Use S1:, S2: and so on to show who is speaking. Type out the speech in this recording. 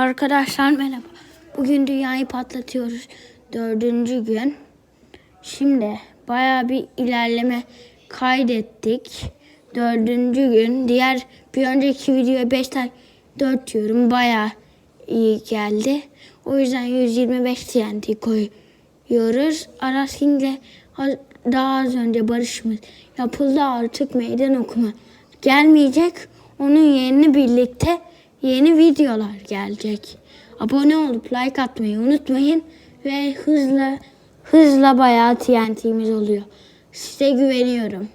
S1: Arkadaşlar merhaba. Bugün dünyayı patlatıyoruz. Dördüncü gün. Şimdi baya bir ilerleme kaydettik. Dördüncü gün. Diğer bir önceki videoya 5 tane 4 diyorum. Baya iyi geldi. O yüzden 125 TNT koyuyoruz. Aras King'le daha az önce barışımız yapıldı artık meydan okuma gelmeyecek. Onun yerini birlikte yeni videolar gelecek. Abone olup like atmayı unutmayın ve hızla hızla bayağı TNT'miz oluyor. Size güveniyorum.